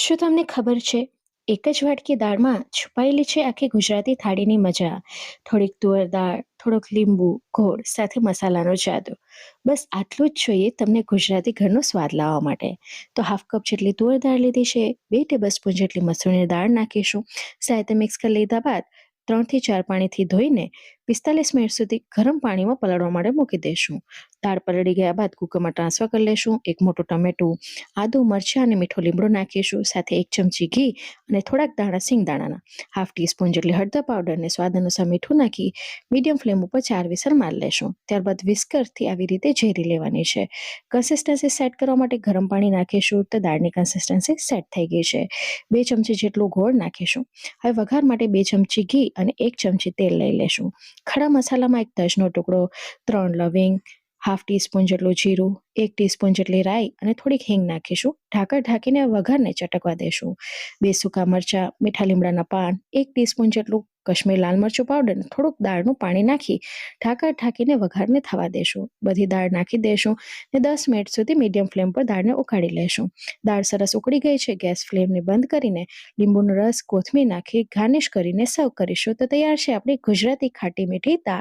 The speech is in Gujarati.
શું તમને ખબર છે? એક જ વાટકી દાળમાં છુપાયેલી છે આખી ગુજરાતી થાળીની મજા. થોડીક તુવર દાળ, થોડોક લીંબુ, ગોળ સાથે મસાલાનો જાદુ. બસ આટલું જ જોઈએ તમને ગુજરાતી ઘરનો સ્વાદ લાવવા માટે. તો હાફ કપ જેટલી તુવર દાળ લીધી છે, બે ટેબલ સ્પૂન જેટલી મસૂરની દાળ નાખીશું. સાથે મિક્સ કરી લીધા બાદ ત્રણથી ચાર પાણીથી ધોઈને પિસ્તાલીસ મિનિટ સુધી ગરમ પાણીમાં પલાળવા માટે મૂકી દઈશું દાળ પલળી ગયા બાદ કુકરમાં ટ્રાન્સફર કરી લેશું. એક મોટું ટમેટું, આદુ, મરચાં અને મીઠો લીમડો નાખીશું. સાથે એક ચમચી ઘી અને થોડાક દાણા સિંગ દાણાના હાફ ટીસ્પૂન જેટલી હળદર પાવડર અને સ્વાદ અનુસાર મીઠું નાખી મીડિયમ ફ્લેમ ઉપર ચાર વિસર મારી લેશું. ત્યારબાદ વિસ્કરથી આવી રીતે ઝેરી લેવાની છે. કન્સિસ્ટન્સી સેટ કરવા માટે ગરમ પાણી નાખીશું તો દાળની કન્સિસ્ટન્સી સેટ થઈ ગઈ છે. બે ચમચી જેટલું ગોળ નાખીશું. હવે વઘાર માટે બે ચમચી ઘી અને એક ચમચી તેલ લઈ લેશું. ખડા મસાલામાં એક તજનો ટુકડો ત્રણ લવિંગ, હાફ ટીસ્પૂન જેટલું જીરું, એક ટીસ્પૂન જેટલી રાઈ અને થોડીક હિંગ નાખીશું. ઢાંકર ઢાંકીને વઘારને ચટકવા દેશું. બે સૂકા મરચાં, મીઠા લીમડાના પાન, એક ટીસ્પૂન જેટલું કશ્મીર લાલ મરચું પાવડર થોડુંક દાળનું પાણી નાખી ઢાંકર ઢાંકીને વઘારને થવા દેશું. બધી દાળ નાખી દેશું ને દસ મિનિટ સુધી મીડિયમ ફ્લેમ પર દાળને ઉકાળી લેશું. દાળ સરસ ઉકળી ગઈ છે. ગેસ ફ્લેમને બંધ કરીને લીંબુનો રસ, કોથમીર નાખી ગાર્નિશ કરીને સર્વ કરીશું. તો તૈયાર છે આપણી ગુજરાતી ખાટી મીઠી દાળ.